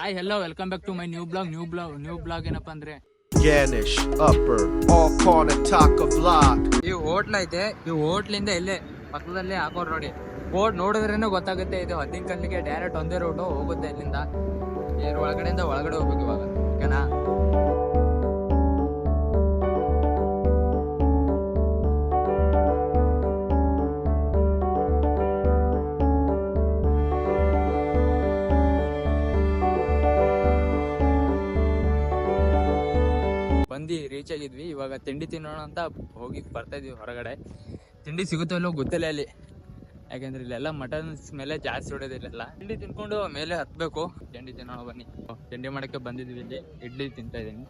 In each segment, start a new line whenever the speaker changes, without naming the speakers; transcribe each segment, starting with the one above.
Hi hello welcome back to my new blog new blog new blog ಏನಪ್ಪಾ ಅಂದ್ರೆ
Ganish, upper, all corner blog.
ಈ hotel ಐತೆ ಈ ಹೋಟ್ಲಿಂದ ಇಲ್ಲೇ ಪಕ್ಕದಲ್ಲೇ ಹಾಕೋರ್ ನೋಡಿ. ಬೋರ್ಡ್ ನೋಡಿದ್ರೇನೆ ಗೊತ್ತಾಗುತ್ತೆ ಇದು ಹದ್ದಿನ ಕಲ್ಲಿಗೆ ಡೈರೆಕ್ಟ್ ಒಂದೇ ರೋಡು ಹೋಗುತ್ತೆ ಇಲ್ಲಿಂದ. ಇದ್ರ ಒಳಗಡೆಯಿಂದ ಒಳಗಡೆ ಹೋಗ್ಬೇಕು ಇವಾಗ ಓಕೆನಾ ಆಗಿದ್ವಿ ಇವಾಗ ತಿಂಡಿ ತಿನ್ನೋಣ ಅಂತ ಹೋಗಿ ಬರ್ತಾ ಇದೀವಿ ಹೊರಗಡೆ. ತಿಂಡಿ ಸಿಗುತ್ತೋ ಇಲ್ಲೋ ಗೊತ್ತಿಲ್ಲ ಅಲ್ಲಿ ಯಾಕಂದ್ರೆ ಇಲ್ಲೆಲ್ಲ ಮಟನ್ ಮೇಲೆ ಜಾಸ್ತಿ ಹೊಡೆದಿಲ್ಲ ತಿಂಡಿ ತಿನ್ಕೊಂಡು ಮೇಲೆ ಹತ್ಬೇಕು. ತಿಂಡಿ ತಿನ್ನೋಣ ಬನ್ನಿ. ತಿಂಡಿ ಮಾಡಕ್ಕೆ ಬಂದಿದ್ವಿ ಇಲ್ಲಿ. ಇಡ್ಲಿ ತಿಂತಾ ಇದೀನಿ.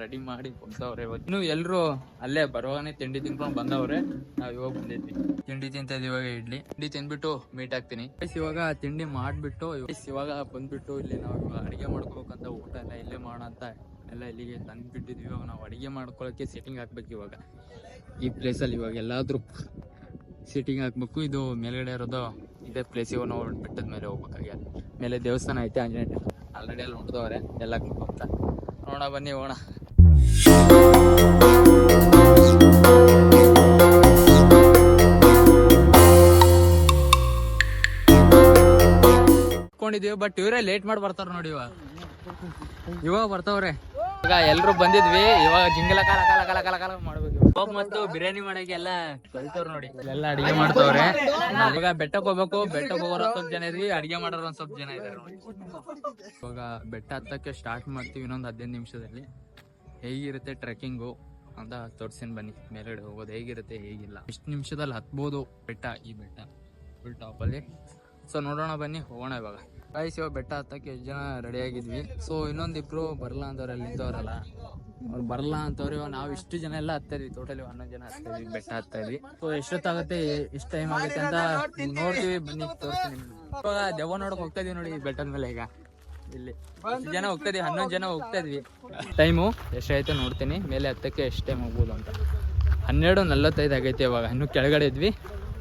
ರೆಡಿ ಮಾಡಿ ಕೊಡ್ತಾವ್ರೆ ಇನ್ನು ಎಲ್ರು ಅಲ್ಲೇ ಬರುವಾಗನೆ ತಿಂಡಿ ತಿನ್ಕೊಂಡು ಬಂದವ್ರೆ. ನಾವ್ ಇವಾಗ ಬಂದಿದ್ವಿ. ತಿಂಡಿ ತಿಂತಾ ಇವಾಗ ಇಡ್ಲಿ. ತಿಂಡಿ ತಿನ್ಬಿಟ್ಟು ಮೀಟ್ ಆಗ್ತೀನಿ. ಇವಾಗ ತಿಂಡಿ ಮಾಡ್ಬಿಟ್ಟು, ಇವಾಗ ಬಂದ್ಬಿಟ್ಟು ಇಲ್ಲಿ ನಾವು ಅಡಿಗೆ ಮಾಡ್ಕೋಬೇಕಂತ ಊಟ ಎಲ್ಲ ಇಲ್ಲೇ ಮಾಡೋಣ ಅಂತ ಎಲ್ಲ ಇಲ್ಲಿಗೆ ತಂದ್ಬಿಟ್ಟಿದ್ವಿ. ಇವಾಗ ನಾವು ಅಡುಗೆ ಮಾಡ್ಕೊಳಕ್ಕೆ ಸೆಟ್ಟಿಂಗ್ ಹಾಕ್ಬೇಕು ಇವಾಗ. ಈ ಪ್ಲೇಸಲ್ಲಿ ಇವಾಗ ಎಲ್ಲಾದರೂ ಸೀಟಿಂಗ್ ಹಾಕ್ಬೇಕು. ಇದು ಮೇಲ್ಗಡೆ ಇರೋದು ಇದೇ ಪ್ಲೇಸ್ ಇವಾಗ ನಾವು ಬೆಟ್ಟದ ಮೇಲೆ ಹೋಗ್ಬೇಕಾಗಿ. ಮೇಲೆ ದೇವಸ್ಥಾನ ಐತೆ, ಆಂಜನೇಯ ಆಲ್ರೆಡಿ ಅಲ್ಲಿ ನೋಡಿದವ್ರೆ, ಎಲ್ಲ ಅಂತ. ನೋಡೋಣ, ಬನ್ನಿ, ಹೋಗೋಣ. ಬಟ್ ಇವರೇ ಲೇಟ್ ಮಾಡಿ ಬರ್ತಾರ ನೋಡಿ ಇವಾಗ. ಇವಾಗ ಬರ್ತಾವ್ರೆ. ಈಗ ಎಲ್ರು ಬಂದಿದ್ವಿ ಇವಾಗ ಜಿಂಗಲ ಕಾಲ ಕಾಲ ಕಾಲ ಕಾಲ ಕಾಲ ಮಾಡ್ಬೇಕು. ಮತ್ತು ಬಿರಿಯಾನಿ ಮಾಡಕ್ಕೆ ಎಲ್ಲ ಕಲ್ತವ್ರು ನೋಡಿ. ಎಲ್ಲ ಅಡಿಗೆ ಮಾಡ್ತವ್ರೆ. ಇವಾಗ ಬೆಟ್ಟಕ್ಕೆ ಹೋಗ್ಬೇಕು ಬೆಟ್ಟಕ್ಕೆ ಹೋಗೋರು ಸ್ವಲ್ಪ ಜನ ಇದ್ವಿ ಅಡಿಗೆ ಮಾಡೋರು ಒಂದ್ ಸ್ವಲ್ಪ ಜನ ಇದಾರೆ ನೋಡಿ. ಇವಾಗ ಬೆಟ್ಟ ಹತ್ತಕ್ಕೆ ಸ್ಟಾರ್ಟ್ ಮಾಡ್ತೀವಿ ಇನ್ನೊಂದ್ ಹದಿನೈದು ನಿಮಿಷದಲ್ಲಿ. ಹೇಗಿರುತ್ತೆ ಟ್ರೆಕ್ಕಿಂಗು ಅಂತ ತೋರ್ಸಿನ್ ಬನ್ನಿ. ಮೇಲ್ಗಡೆ ಹೋಗೋದು ಹೇಗಿರುತ್ತೆ ಹೇಗಿಲ್ಲ. ಇಷ್ಟು ನಿಮಿಷದಲ್ಲಿ ಹತ್ಬೋದು ಬೆಟ್ಟ ಈ ಬೆಟ್ಟ? ಫುಲ್ ಟಾಪಲ್ಲಿ ಸೊ ನೋಡೋಣ ಬನ್ನಿ ಹೋಗೋಣ ಇವಾಗ. ಗಾಯ್ಸ್ ಇವಾಗ ಬೆಟ್ಟ ಹತ್ತಕ್ಕೆ ಎಷ್ಟು ಜನ ರೆಡಿ ಆಗಿದ್ವಿ ಸೊ ಇನ್ನೊಂದಿಬ್ರು ಬರಲ್ಲ ಅಂತವ್ರು ಅಲ್ಲಿ ನಿಂತವ್ರಲ್ಲ. ಅವ್ರು ಬರಲ್ಲ ಅಂತವ್ರು ಇವಾಗ ನಾವು ಇಷ್ಟು ಜನ ಎಲ್ಲ ಹತ್ತಾ ಇದ್ವಿ. ಟೋಟಲಿ ಹನ್ನೊಂದು ಜನ ಹತ್ತಾ ಇದ್ವಿ, ಬೆಟ್ಟ ಹತ್ತಾ ಇದ್ವಿ. ಸೊ ಎಷ್ಟೊತ್ತಾಗುತ್ತೆ? ಎಷ್ಟು ಟೈಮ್ ಆಗುತ್ತೆ ಅಂತ ನೋಡ್ತೀವಿ, ಬನ್ನಿ ತೋರಿಸ್ತೀನಿ. ಇವಾಗ ದೆವ್ವ ನೋಡಕ್ ಹೋಗ್ತಾ ಇದೀವಿ ನೋಡಿ ಬೆಟ್ಟದ ಮೇಲೆ ಈಗ. ಇಲ್ಲಿ ಜನ ಹೋಗ್ತಾ ಇದೀವಿ, ಹನ್ನೊಂದು ಜನ ಹೋಗ್ತಾ ಇದ್ವಿ. ಟೈಮು ಎಷ್ಟಾಯ್ತು ನೋಡ್ತೀನಿ. ಮೇಲೆ ಹತ್ತಕ್ಕೆ ಎಷ್ಟು ಟೈಮ್ ಹೋಗ್ಬೋದು ಅಂತ. ಹನ್ನೆರಡು ನಲ್ವತ್ತೈದು ಆಗೈತೆ ಇವಾಗ. ಇನ್ನು ಕೆಳಗಡೆ ಇದ್ವಿ.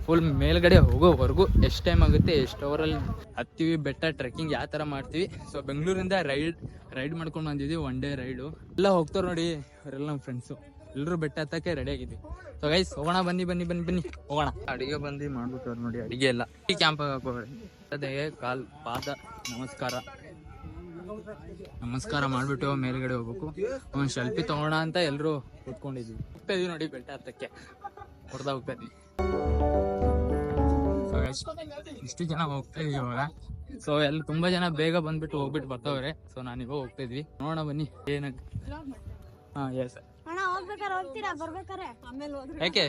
ಫುಲ್ ಮೇಲ್ಗಡೆ ಹೋಗೋವರೆಗೂ ಎಷ್ಟು ಟೈಮ್ ಆಗುತ್ತೆ, ಎಷ್ಟು ಅವರಲ್ಲಿ ಹತ್ತೀವಿ, ಬೆಟ್ಟ ಟ್ರೆಕ್ಕಿಂಗ್ ಯಾವ ಥರ ಮಾಡ್ತೀವಿ. ಸೊ ಬೆಂಗಳೂರಿಂದ ರೈಡ್ ರೈಡ್ ಮಾಡ್ಕೊಂಡು ಬಂದಿದ್ವಿ ಒನ್ ಡೇ ರೈಡು. ಎಲ್ಲ ಹೋಗ್ತಾರೆ ನೋಡಿ, ಅವರೆಲ್ಲ ನಮ್ಮ ಫ್ರೆಂಡ್ಸು ಎಲ್ಲರೂ ಬೆಟ್ಟ ಹತ್ತಕ್ಕೆ ರೆಡಿ ಆಗಿದ್ದೀವಿ. ಸೊ ಗೈಸ್ ಹೋಗೋಣ, ಬನ್ನಿ ಬನ್ನಿ ಬನ್ನಿ ಬನ್ನಿ. ಹೋಗೋಣ. ಅಡಿಗೆ ಬಂದು ಮಾಡ್ಬಿಟ್ಟವ್ರು ನೋಡಿ, ಅಡಿಗೆ ಎಲ್ಲ. ಈ ಕ್ಯಾಂಪ್ ಹಾಕೋರಿ ಅದೇ ಕಾಲ್, ಪಾದ, ನಮಸ್ಕಾರ. ನಮಸ್ಕಾರ ಮಾಡ್ಬಿಟ್ಟು ಮೇಲ್ಗಡೆ ಹೋಗ್ಬೇಕು. ಒಂದ್ ಸೆಲ್ಫಿ ತಗೋಣ ಅಂತ ಎಲ್ಲರೂ ಕೂತ್ಕೊಂಡಿದ್ವಿ. ಹೋಗ್ತಾ ಇದೀವಿ ನೋಡಿ ಬೆಟ್ಟ ಹತ್ತಕ್ಕೆ. ಹೊಡೆದ ಹೋಗ್ತಾ ಇದ್ವಿ. ಇಷ್ಟು ಜನ ಹೋಗ್ತಾ ಇದೀವಿ ಇವಾಗ. ಸೊ ಎಲ್ಲ ತುಂಬಾ ಜನ ಬೇಗ ಬಂದ್ಬಿಟ್ಟು ಹೋಗ್ಬಿಟ್ಟು ಬರ್ತಾವ್ರೆ. ಸೊ ನಾನು ಇವಾಗ ಹೋಗ್ತಾ ಇದ್ವಿ. ನೋಡೋಣ ಬನ್ನಿ ಏನಕ್ಕೆ ಹಾ ಎಸ್ ಯಾಕೆ?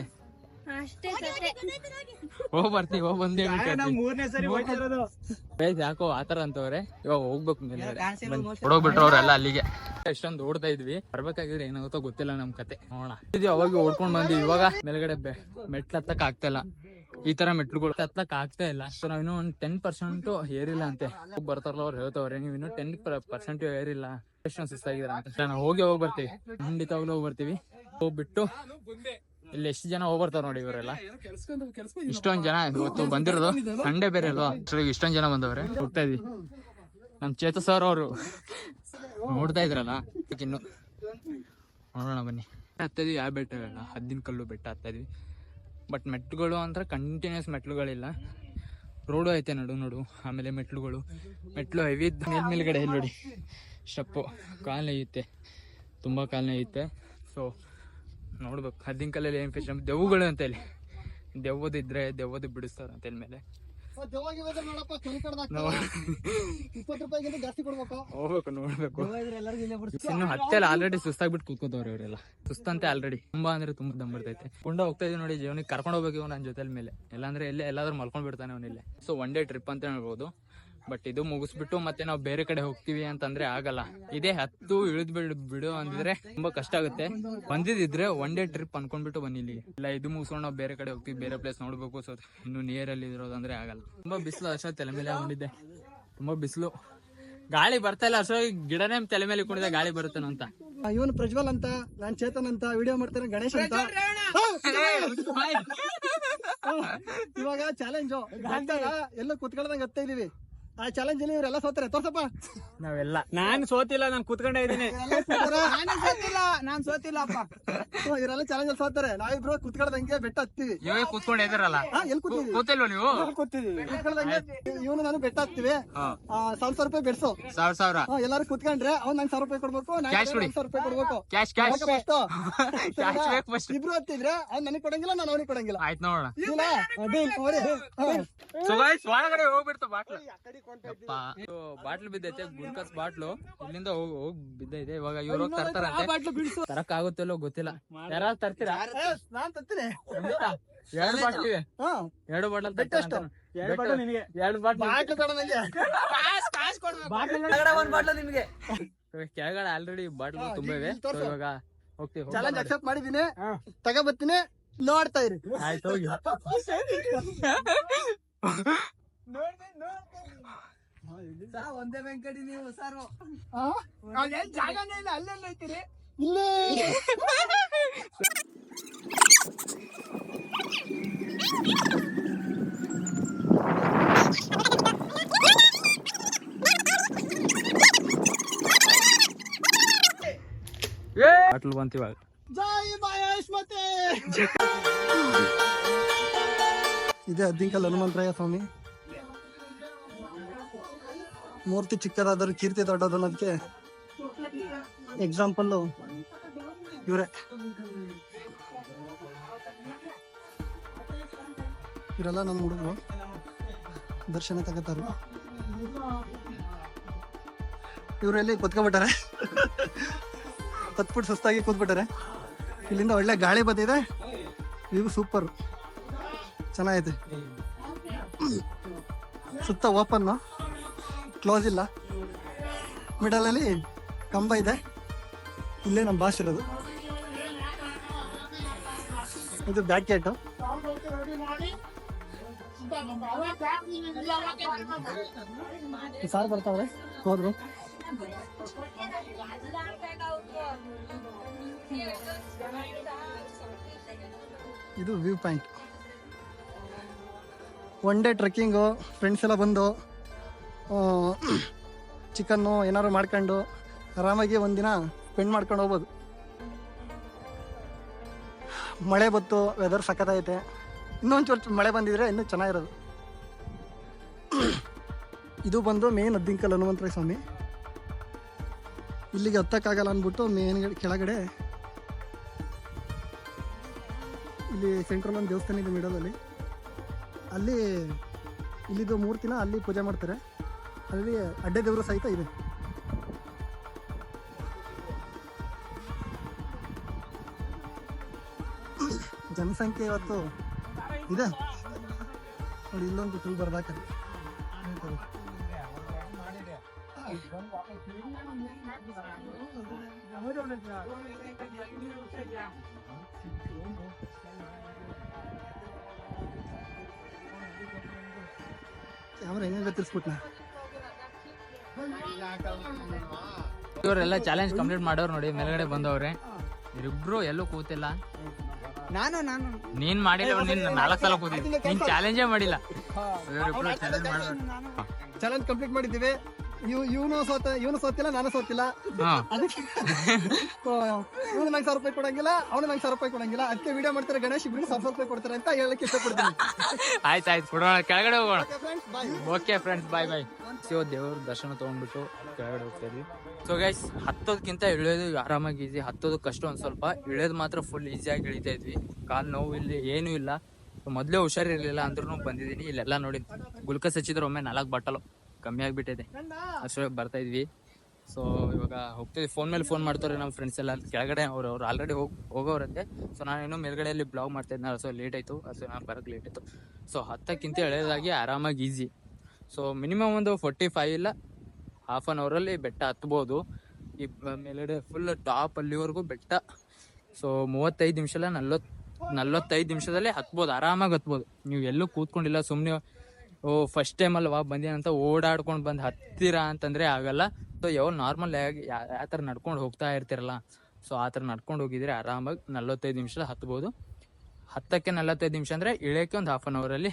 ಹೋಗ್ ಬರ್ತೀವಿ ಹೋಗ್ ಬಂದೇ
ಮೂರನೇ ಸರಿ ಹೋಗ್ತಿರೋದು
ಬೇಸ್ ಯಾಕೋ ಆತರ ಅಂತವ್ರೆ. ಇವಾಗ ಹೋಗ್ಬೇಕು ಹೊಡೋಗ್ಬಿಟ್ರು ಅವ್ರೆಲ್ಲ ಅಲ್ಲಿಗೆ. ಎಷ್ಟೊಂದು ಓಡ್ತಾ ಇದ್ವಿ. ಬರ್ಬೇಕಾಗಿದ್ರೆ ಏನಾಗುತ್ತೋ ಗೊತ್ತಿಲ್ಲ ನಮ್ ಕತೆ. ನೋಡೋಣ. ಇದು ಅವಾಗ ಓಡ್ಕೊಂಡ್ ಬಂದ್ವಿ. ಇವಾಗ ಮೇಲ್ಗಡೆ ಬೆ- ಮೆಟ್ಲು ಹತ್ತಕ್ ಆಗ್ತಾ ಇಲ್ಲ. ಈ ತರ ಮೆಟ್ಲುಗಳು ಹತ್ತಕ್ ಆಗ್ತಾ ಇಲ್ಲ. ಸೊ ನಾವ್ ಒಂದ್ ಟೆನ್ ಪರ್ಸೆಂಟ್ ಏರಿಲ್ಲ ಅಂತೆ. ಬರ್ತಾರಲ್ಲ ಅವ್ರು ಹೇಳ್ತಾವ್ರೆ, ನೀವು ಇನ್ನೂ ಟೆನ್ ಪರ್ಸೆಂಟ್ ಏರಿಲ್ಲ. ಸುಸ್ತಾಗಿದಾರ ಅಂತ. ನಾವು ಹೋಗಿ ಹೋಗಿ ಬರ್ತೀವಿ. ಖಂಡಿತವಾಗ್ಲೂ ಹೋಗಿ ಬರ್ತೀವಿ. ಹೋಗ್ಬಿಟ್ಟು ಇಲ್ಲಿ ಎಷ್ಟು ಜನ ಹೋಗ್ಬರ್ತಾರ ನೋಡಿ ಇವರೆಲ್ಲ. ಇಷ್ಟೊಂದ್ ಜನ ಇವತ್ತು ಬಂದಿರೋದು ಸಂಡೆ ಬೇರೆ ಅಲ್ವಾ? ಇಷ್ಟೊಂದ್ ಜನ ಬಂದವ್ರೆ. ಹೋಗ್ತಾ ಇದ್ವಿ. ನಮ್ ಚೇತ ಸರ್ ಅವರು ನೋಡ್ತಾ ಇದ್ರಲ್ಲ ಇನ್ನು ನೋಡೋಣ ಬನ್ನಿ. ಹತ್ತಾ ಇದೀವಿ ಯಾವ ಬೆಟ್ಟ ಹದ್ದಿನ ಕಲ್ಲು ಬೆಟ್ಟ ಹತ್ತಾ ಇದೀವಿ. ಬಟ್ ಮೆಟ್ಲುಗಳು ಅಂದ್ರೆ ಕಂಟಿನ್ಯೂಸ್ ಮೆಟ್ಲುಗಳಿಲ್ಲ. ರೋಡು ಐತೆ ನಡು ನೋಡು, ಆಮೇಲೆ ಮೆಟ್ಲುಗಳು. ಮೆಟ್ಲು ಹೆವಿ ಮೇಲ್ ಮೇಲ್ಗಡೆ ನೋಡಿ. ಸ್ಟೆಪ್ಪು ಕಾಲು ನೋಯುತ್ತೆ ತುಂಬ ಕಾಲು ನೋಯುತ್ತೆ ಸೊ ನೋಡ್ಬೇಕು. ಹದ್ದಿನ ಕಾಲಲ್ಲಿ ಏನು ಫಿಶ್ ದೆವ್ವಗಳು ಅಂತ ಹೇಳಿ. ದೆವ್ವದ ದೆವ್ವದು ಹೇಳಿ ಅಂತ ಇಲ್ಲಿ ನಾವು
ಇಪ್ಪತ್ತು ರೂಪಾಯಿಗಿಂತ ಜಾಸ್ತಿ ಕೊಡ್ಬೇಕು.
ಹೋಗ್ಬೇಕು ನೋಡ್ಬೇಕು. ಇನ್ನು ಹತ್ತೆಲ್ಲ ಆಲ್ರೆಡಿ ಸುಸ್ತಾಗ್ಬಿಟ್ಟು ಕೂತ್ಕೋತವ್ರೆ ಇವರೆಲ್ಲ. ಸುಸ್ತಂತೆ ಆಲ್ರೆಡಿ ತುಂಬಾ ಅಂದ್ರೆ ತುಂಬಾ ದಮ್ ಬರ್ತೈತೆ. ಕುಂಡ ಹೋಗ್ತಾ ಇದೀವಿ ನೋಡಿ ಜೀವನಿಗೆ ಕರ್ಕೊಂಡು ಹೋಗ್ಬೇಕು ಇವ್ ನನ್ನ ಜೊತೆ ಮೇಲೆ. ಇಲ್ಲಾಂದ್ರೆ ಎಲ್ಲೇ ಎಲ್ಲಾದ್ರೂ ಮಲ್ಕೊಂಡ್ ಬಿಡ್ತಾನೆ ಅವನಿಲ್ಲೇ. ಸೊ ಒನ್ ಡೇ ಟ್ರಿಪ್ ಅಂತ ಹೇಳ್ಬೋದು ಬಟ್ ಇದು ಮುಗಿಸ್ಬಿಟ್ಟು ಮತ್ತೆ ನಾವು ಬೇರೆ ಕಡೆ ಹೋಗ್ತೀವಿ ಅಂತಂದ್ರೆ ಆಗಲ್ಲ. ಇದೇ ಹತ್ತು ಇಳಿದ್ ಬಿಡು ಬಿಡು ಅಂದಿದ್ರೆ ತುಂಬಾ ಕಷ್ಟ ಆಗುತ್ತೆ. ಬಂದಿದ್ರೆ ಒನ್ ಡೇ ಟ್ರಿಪ್ ಅನ್ಕೊಂಡ್ಬಿಟ್ಟು ಬನ್ನಿ ಇಲ್ಲಿ. ಇಲ್ಲ ಇದು ಮುಗಿಸ್ಕೊಂಡು ನಾವು ಬೇರೆ ಕಡೆ ಹೋಗ್ತೀವಿ ಬೇರೆ ಪ್ಲೇಸ್ ನೋಡ್ಬೇಕು. ಸೊ ಇನ್ನು ನಿಯರ್ ಅಲ್ಲಿ ಇರೋದಂದ್ರೆ ಆಗಲ್ಲ. ತುಂಬಾ ಬಿಸಿಲು ಅಷ್ಟ ತಲೆ ಮೇಲೆ ತುಂಬಾ ಬಿಸಿಲು. ಗಾಳಿ ಬರ್ತಾ ಇಲ್ಲ ಸೊ ಗಿಡನೇ ತಲೆ ಮೇಲೆ ಕುಣಿದ ಗಾಳಿ ಬರುತ್ತೆ ಅಂತ.
ಇವನು ಪ್ರಜ್ವಲ್ ಅಂತ ನಾನ್ ಚೇತನ್ ಅಂತ ವಿಡಿಯೋ ಮಾಡ್ತಾರೆ ಗಣೇಶ್ ಅಂತ. ಇವಾಗ ಚಾಲೆಂಜ್ ಎಲ್ಲ ಕುತ್ಕೊಳ್ದಂಗ್ ಹತ್ತಾ ಇದೀವಿ ಆ ಚಾಲೆಂಜ್ ಅಲ್ಲಿ ಇವರೆಲ್ಲ ಸೋತಾರೆ ತೋರ್ಸಪ್ಪ.
ನಾವೆಲ್ಲ.
ನಾನ್ ಸೋತಿಲ್ಲ ನಾನ್ ಕುತ್ಕೊಂಡೇ ಇದೀನಿ
ನಾನ್ ಸೋತಿಲ್ಲಪ್ಪ. ಇವರೆಲ್ಲ ಚಾಲೆಂಜ್ ಅಲ್ಲಿ ಸೋತಾರೆ ನಾವಿಬ್ರು ಕುತ್ಕೊಳ್ದಂಗೆ ಬೆಟ್ಟ ಹತ್ತೀವಿ.
ಇವೇ ಕೂತ್ಕೊಂಡು ಇದಾರಲ್ಲ
ಹಾ ಎಲ್ಲಿ ಕೂತಿದ್ವಿ?
ಕೂತಿಲ್ವ ನೀವು?
ಕುತ್ಕೊಳ್ದಂಗೆ ಇವನು ನಾನು ಬೆಟ್ಟ ಹತ್ತೀವಿ. ಆ, ಸಾವಿರ ಸಾವಿರ ರೂಪಾಯಿ ಬೆಡ್ಸು.
ಸಾವಿರ ಸಾವಿರ.
ಎಲ್ಲಾರು ಕುತ್ಕೊಂಡ್ರೆ ಅವ್ನ್ ನಂಗೆ ಸಾವಿರ ರೂಪಾಯಿ ಕೊಡ್ಬೇಕು ನಾನ್
Cash
ಸಾವಿರ ರೂಪಾಯಿ ಕೊಡ್ಬೇಕು.
ಕ್ಯಾಶ್ ಕ್ಯಾಶ್ ಕ್ಯಾಶ್ ಫಸ್ಟ್
ಇಬ್ರು ಹತ್ತಿದ್ರೆ ಅವ್ನ್ ನನಗೆ ಕೊಡಂಗಿಲ್ಲ ನಾನು ಅವನಿಗೆ ಕೊಡಂಗಿಲ್ಲ.
ಆಯ್ತು ನೋಡೋಣ.
ಇಲ್ಲ? ಅದೇ
ಒಳಗಡೆ ಹೋಗ್ಬಿಡ್ತು ಬಾಟ್ಲು ಬಾಟ್ಲು ಬಿದ್ದೈತೆ ಗುಲ್ಕಸ್ ಬಾಟ್ಲು. ಇಲ್ಲಿಂದ ಹೋಗ್ ಹೋಗಿ ಬಿದ್ದೈತೆ. ಇವಾಗ ಇವ್ರು ಹೋಗಿ ತರ್ತಾರಂತೆ. ತರಕ್ ಆಗುತ್ತಲ್ಲೋ ಗೊತ್ತಿಲ್ಲ. ಯಾರಾದ್ರು ತರ್ತೀರಾ?
ನಾನ್
ಎರಡು ಬಾಟ್ಲ್ ಇವೆ. ಎರಡು ಬಾಟಲ್
ಬೆಟ್ಟ ಎಷ್ಟು?
ಎರಡ್ ನಿನಗೆ.
ಎರಡು ಬಾಟ್ಲು
ಬಾಟ್ಲು ಕೊಡ ನಂಗೆ
ಒಂದ್ ಬಾಟ್ಲು ನಿಮ್ಗೆ.
ಕೆಳಗಡೆ ಆಲ್ರೆಡಿ ಬಾಟ್ಲು ತುಂಬಾ ಇವೆ. ಇವಾಗ ಹೋಗ್ತೀವಿ ಹೋಗಿ
ಚಾಲೆಂಜ್ ಅಕ್ಸೆಪ್ಟ್ ಮಾಡಿದೀನಿ. ತಗೋಬರ್ತೀನಿ ನೋಡ್ತಾ ಇರಿ.
ಆಯ್ತು ಹೋಗಿ.
ಒಂದೇ ಬೆಂಕಡಿ ನೀವು ಸಾರು.
ಆ?
ಜಾಗನೇ ಇಲ್ಲ ಅಲ್ಲೆಲ್ಲ ಐತಿರಿ
ಇಲ್ಲೇ.
ಬಾಟ್ಲು ಬಂತು ಇವಾಗ
ಜೈ ಮಹೇಶ್ ಮತ್ತೆ. ಇದೆ ಅದ್ದಿಂಕಲ್ ಹನುಮಂತರಾಯ ಸ್ವಾಮಿ. ಮೂರ್ತಿ ಚಿಕ್ಕದಾದರೂ ಕೀರ್ತಿ ದೊಡ್ಡದು ಅನ್ನೋದಕ್ಕೆ ಎಕ್ಸಾಂಪಲ್ ಇವರೇ. ಇವರೆಲ್ಲ ನಮ್ಮ ಹುಡುಗರು. ದರ್ಶನ ತಗೋತಾರ ಇವರೆಲ್ಲಿ ಕುತ್ಕೊಬಿಟ್ಟಾರೆ ಹತ್ಬಿಟ್ಟು ಸುಸ್ತಾಗಿ ಕೂತ್ಬಿಟ್ಟಾರೆ. ಇಲ್ಲಿಂದ ಒಳ್ಳೆ ಗಾಳಿ ಬಂದಿದೆ. ಇವು ಸೂಪರ್. ಚೆನ್ನಾಗೈತೆ. ಸುತ್ತ ಓಪನ್ ಕ್ಲೋಸ್ ಇಲ್ಲ. ಮಿಡಲಲ್ಲಿ ಕಂಬ ಇದೆ. ಇಲ್ಲೇ ನಮ್ಮ ಬಾಸ್ ಇರೋದು. ಇದು ಬ್ಯಾಕ್ ಗೇಟು ಸಾರ್ ಬರ್ತಾವ್ರೆ? ಹೋದ್ರು. ಇದು view point one day trekking friends ಎಲ್ಲ ಬಂದು ಚಿಕನ್ನು ಏನಾದ್ರು ಮಾಡ್ಕೊಂಡು ಆರಾಮಾಗಿ ಒಂದಿನ ಸ್ಪೆಂಡ್ ಮಾಡ್ಕೊಂಡು ಹೋಗ್ಬೋದು. ಮಳೆ ಬತ್ತು ವೆದರ್ ಸಖತ್ತೈತೆ ಇನ್ನೊಂಚೂರು ಮಳೆ ಬಂದಿದ್ರೆ ಇನ್ನೂ ಚೆನ್ನಾಗಿರೋದು. ಇದು ಬಂದು ಮೇನ್ ಅದ್ದಿಂಕಲ್ ಹನುಮಂತರಾಯ ಸ್ವಾಮಿ. ಇಲ್ಲಿಗೆ ಹತ್ತಕ್ಕಾಗಲ್ಲ ಅಂದ್ಬಿಟ್ಟು ಮೇನ್ ಕೆಳಗಡೆ ಇಲ್ಲಿ ಸೆಂಟ್ರಲ್ ಒಂದು ದೇವಸ್ಥಾನ ಇದೆ ಮಿಡಲಲ್ಲಿ ಅಲ್ಲಿ. ಇಲ್ಲಿದು ಮೂರ್ತಿನ ಅಲ್ಲಿ ಪೂಜೆ ಮಾಡ್ತಾರೆ. ಅಲ್ಲಿ ಅಡ್ಡೆ ದೇವರು ಸಹಿತ ಇದೆ. ಜನಸಂಖ್ಯೆ ಇವತ್ತು ಇದೆ. ನೋಡಿ, ಇಲ್ಲೊಂದು ಫುಲ್ ಬರ್ದಾಕಲ್ಲಿ ಕ್ಯಾಮ್ರಾ ಹೆಂಗೆ ತಿರ್ಸ್ಬಿಟ್ನ
ಇವರೆಲ್ಲ ಚಾಲೆಂಜ್ ಕಂಪ್ಲೀಟ್ ಮಾಡೋರು ನೋಡಿ ಮೇಲ್ಗಡೆ ಬಂದವ್ರೆ. ಇವ್ರಿಬ್ರು ಎಲ್ಲೂ ಕೂತಿಲ್ಲ.
ನಾನು ನಾನು.
ನೀನ್ ಮಾಡಿಲ್ಲ ನೀನ್ ನಾಲ್ಕು ಸಲ ಕೂತಿದ್ದೆ. ನೀನ್ ಚಾಲೆಂಜೇ ಮಾಡಿಲ್ಲ. ಚಾಲೆಂಜ್
ಕಂಪ್ಲೀಟ್ ಮಾಡಿದ್ದೀವಿ. ಇವ್ ಇವನು ಸೋತ ಇವನು ಸೋತಿಲ್ಲ ನಾನು ಸೋತಿಲ್ಲ.
ಹಾ.
ಅದಕ್ಕೆ ಇವನು ನಂಗೆ ಸಾವಿರ ರೂಪಾಯಿ ಕೊಡಂಗಿಲ್ಲ ಅವನು ನಂಗೆ ಸಾವಿರ ರೂಪಾಯಿ ಕೊಡಂಗಿಲ್ಲ. ಅದಕ್ಕೆ ವಿಡಿಯೋ ಮಾಡ್ತಾರೆ ಗಣೇಶ್ ಇಬ್ಬರು ಸಾವಿರ ರೂಪಾಯಿ ಕೊಡ್ತಾರೆ ಅಂತ ಹೇಳಕ್ಕೆ ಇಷ್ಟಪಡ್ತೀನಿ.
ಆಯ್ತು ಆಯ್ತು ಕೊಡೋಣ ಕೆಳಗಡೆ ಹೋಗೋಣ.
Friends bye
okay friends bye bye so ದೇವ್ರ ದರ್ಶನ ತಗೊಂಡ್ಬಿಟ್ಟು ಕೆಳಗಡೆ ಹೋಗ್ತಾ ಇದ್ವಿ. ಸೊ ಗೈಸ್ ಹತ್ತೋದಕ್ಕಿಂತ ಇಳಿಯೋದು ಆರಾಮಾಗಿ ಈಸಿ ಹತ್ತೋದು ಕಷ್ಟ ಒಂದು ಸ್ವಲ್ಪ ಇಳಿಯೋದು ಮಾತ್ರ ಫುಲ್ ಈಸಿಯಾಗಿ ಇಳಿತಾ ಇದ್ವಿ. ಕಾಲು ನೋವು ಇಲ್ಲಿ ಏನೂ ಇಲ್ಲ. ಮೊದಲೇ ಹುಷಾರಿರಲಿಲ್ಲ ಅಂದ್ರೂ ಬಂದಿದ್ದೀನಿ. ಇಲ್ಲೆಲ್ಲ ನೋಡಿ ಗುಲ್ಕಸ್ ಹಚ್ಚಿದ್ರೆ ಒಮ್ಮೆ ನಾಲ್ಕು ಬಾಟಲು. ಕಮ್ಮಿ ಆಗಿಬಿಟ್ಟಿದೆ. ಅಷ್ಟೊಳಗೆ ಬರ್ತಾ ಇದ್ವಿ. ಸೊ ಇವಾಗ ಹೋಗ್ತಿದ್ವಿ. ಫೋನ್ ಮೇಲೆ ಫೋನ್ ಮಾಡ್ತಾರೆ ನಮ್ಮ ಫ್ರೆಂಡ್ಸ್ ಎಲ್ಲ. ಕೆಳಗಡೆ ಅವ್ರು ಅವ್ರು ಆಲ್ರೆಡಿ ಹೋಗಿ ಹೋಗೋರಂತೆ ಸೊ ನಾನು ಇನ್ನೂ ಮೇಲ್ಗಡೆಯಲ್ಲಿ ಬ್ಲಾಗ್ ಮಾಡ್ತಾ ಇದ್ದೆ. ಸೊ ಲೇಟ್ ಆಯಿತು. ಸೊ ನಾನು ಬರೋಕ್ಕೆ ಲೇಟ್ ಆಯಿತು. ಸೊ ಹತ್ತಕ್ಕಿಂತ ಎಳೆದಾಗಿ ಆರಾಮಾಗಿ ಈಸಿ ಸೊ ಮಿನಿಮಮ್ ಒಂದು ಫೋರ್ಟಿ ಫೈವ್ ಇಲ್ಲ ಹಾಫ್ ಆನ್ ಅವರಲ್ಲಿ ಬೆಟ್ಟ ಹತ್ಬೋದು. ಈ ಮೇಲ್ಗಡೆ ಫುಲ್ ಟಾಪ್ ಅಲ್ಲಿವರೆಗೂ ಬೆಟ್ಟ. ಸೊ ಮೂವತ್ತೈದು ನಿಮಿಷ ಎಲ್ಲ ನಲ್ವತ್ತು ನಲ್ವತ್ತೈದು ನಿಮಿಷದಲ್ಲೇ ಹತ್ಬೋದು. ಆರಾಮಾಗಿ ಹತ್ಬೋದು. ನೀವು ಎಲ್ಲೂ ಕೂತ್ಕೊಂಡಿಲ್ಲ ಸುಮ್ಮನೆ ಓ ಫಸ್ಟ್ ಟೈಮ್ ಅಲ್ವಾ? ಬಂದೇನಂತ ಓಡಾಡ್ಕೊಂಡು ಬಂದು ಹತ್ತಿರ ಅಂತಂದರೆ ಆಗಲ್ಲ. ಸೊ ಯಾವ ನಾರ್ಮಲ್ ಯಾವ ಥರ ನಡ್ಕೊಂಡು ಹೋಗ್ತಾ ಇರ್ತಿರಲ್ಲ? ಸೊ ಆ ಥರ ನಡ್ಕೊಂಡು ಹೋಗಿದ್ರೆ ಆರಾಮಾಗಿ ನಲ್ವತ್ತೈದು ನಿಮಿಷ ಹತ್ಬೋದು. ಹತ್ತಕ್ಕೆ ನಲ್ವತ್ತೈದು ನಿಮಿಷ ಅಂದರೆ ಇಳಿಯೋಕ್ಕೆ ಒಂದು ಹಾಫ್ ಆನ್ ಅವರಲ್ಲಿ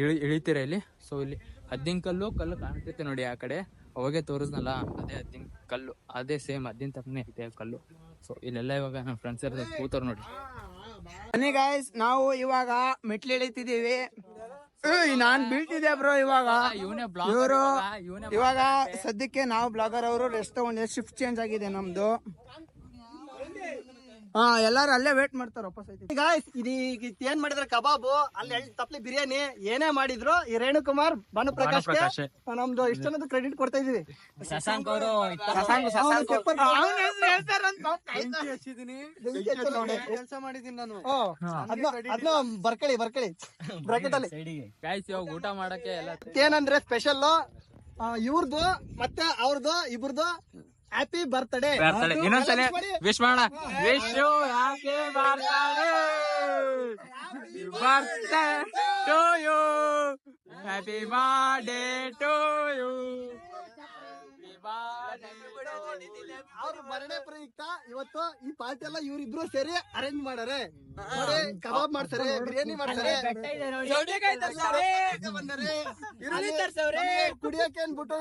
ಇಳಿ ಇಳಿತೀರ ಇಲ್ಲಿ? ಸೊ ಇಲ್ಲಿ ಹದ್ದಿನ ಕಲ್ಲು ಕಲ್ಲು ಕಾಣ್ತೈತೆ ನೋಡಿ ಆ ಕಡೆ. ಅವಾಗೆ ತೋರಿಸ್ನಲ್ಲ ಅದೇ ಹದ್ದಿನ ಕಲ್ಲು. ಅದೇ ಸೇಮ್ ಹದ್ದಿನ ತರನೇ ಇದೆ ಕಲ್ಲು. ಸೊ ಇಲ್ಲೆಲ್ಲ ಇವಾಗ ನಮ್ಮ ಫ್ರೆಂಡ್ಸ್ ಎಲ್ಲ ಕೂತರು ನೋಡಿ.
ಗಾಯ್ಸ್ ನಾವು ಇವಾಗ ಮೆಟ್ಲು ಇಳಿತಿದೀವಿ ಏಯ್, ನಾನ್ ಬೀಳ್ತಿದ್ದೆ ಬ್ರೋ ಇವಾಗ. ಇವರು ಇವಾಗ ಸದ್ಯಕ್ಕೆ ನಾವು ಬ್ಲಾಗರ್ ಅವರು ರೆಸ್ಟ್ ತಗೊಂಡಿದ್ದೆ ಶಿಫ್ಟ್ ಚೇಂಜ್ ಆಗಿದೆ ನಮ್ದು. ಹಾ ಎಲ್ಲಾರು ಅಲ್ಲೇ ವೇಟ್ ಮಾಡ್ತಾರ ವಾಪಸ್ ಐತಿ
ಗಾಯ್ಸ್ ಇದೀಗ ಈಗ ಏನ್ ಮಾಡಿದ್ರೆ ಕಬಾಬು? ಅಲ್ಲಿ ತಪ್ಲಿ ಬಿರಿಯಾನಿ. ಏನೇ ಮಾಡಿದ್ರು ಈ ರೇಣುಕುಮಾರ್ ಭಾನುಪ್ರಕಾಶ್
ಭಾನುಪ್ರಕಾಶ್.
ನಮ್ದು ಇಷ್ಟೊಂದು ಕ್ರೆಡಿಟ್ ಕೊಡ್ತಾ ಇದೀವಿ
ಶಶಾಂಕ್ ಅವರು
ಕೆಲಸ ಮಾಡಿದೀನಿ ನಾನು. ಅದನ್ನ ಬರ್ಕಳಿ ಬರ್ಕಳಿ. ಬ್ರಾಕೆಟ್ ಅಲ್ಲಿ.
ಊಟ ಮಾಡಕ್ಕೆ ಎಲ್ಲ
ಏನಂದ್ರೆ ಸ್ಪೆಷಲ್ ಇವ್ರದ್ದು ಮತ್ತೆ ಅವ್ರದ್ದು ಇಬ್ರದ್ದು ಹ್ಯಾಪಿ ಬರ್ತ್ಡೇ
ಬರ್ತಾಳೆ ಇನ್ನೊಂದ್ಸಲ ವಿಶ್ ಮಾಡ ವಿಶ್ ಹ್ಯಾಪಿ ಬರ್ತಾಳೆ ಬರ್ತಾ to you happy birthday to you
ಅವ್ರ ಮರಣೆ ಪ್ರಯುಕ್ತ. ಇವತ್ತು ಈ ಪಾರ್ಟಿ ಎಲ್ಲ ಇವ್ರಿಬ್ರು ಸೇರಿ ಅರೇಂಜ್ ಮಾಡಾರೆ. ನೋಡಿ ಕಬಾಬ್ ಮಾಡ್ತಾರೆ ಬಿರಿಯಾನಿ ಮಾಡ್ತಾರೆ ಬಂದರೆ. ಕುಡಿಯಕ್ಕೆ ಅನ್ಬಿಟ್ಟು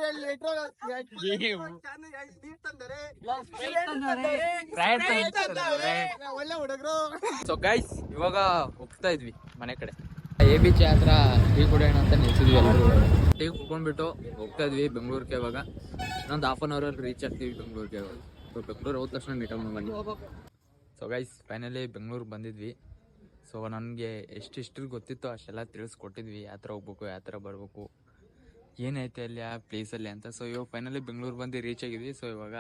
ಒಳ್ಳೆ ಹುಡುಗರು.
ಸೊ ಗೈಸ್ ಇವಾಗ ಹೋಗ್ತಾ ಇದ್ವಿ ಮನೆ ಕಡೆ. ಎ ಬಿ ಚಿ ಹತ್ರ ಟೀ ಕುಡಿಯೋಣ ಅಂತ ನಿಲ್ಸಿದ್ವಿ ಎಲ್ಲರೂ ಟೀ ಕುಡ್ಕೊಂಡ್ಬಿಟ್ಟು ಹೋಗ್ತಾ ಇದ್ವಿ ಬೆಂಗಳೂರಿಗೆ ಇವಾಗ. ಇನ್ನೊಂದು ಹಾಫ್ ಅನ್ ಅವರಲ್ಲಿ ರೀಚ್ ಆಗ್ತೀವಿ ಬೆಂಗಳೂರಿಗೆ ಸೊ ಬೆಂಗಳೂರು ಹೋದ ತಕ್ಷಣ ಮೀಟಮ್ ಬನ್ನಿ. ಸೊ ಗೈಸ್ ಫೈನಲಿ ಬೆಂಗಳೂರಿಗೆ ಬಂದಿದ್ವಿ. ಸೊ ನನಗೆ ಎಷ್ಟೆಷ್ಟು ಗೊತ್ತಿತ್ತು ಅಷ್ಟೆಲ್ಲ ತಿಳಿಸ್ಕೊಟ್ಟಿದ್ವಿ. ಯಾವ ಥರ ಹೋಗ್ಬೇಕು, ಯಾವ ಥರ ಬರಬೇಕು ಏನೈತೆ ಅಲ್ಲಿ ಆ ಪ್ಲೇಸಲ್ಲಿ ಅಂತ. ಸೊ ಇವಾಗ ಫೈನಲಿ ಬೆಂಗಳೂರು ಬಂದು ರೀಚ್ ಆಗಿದ್ವಿ. ಸೊ ಇವಾಗ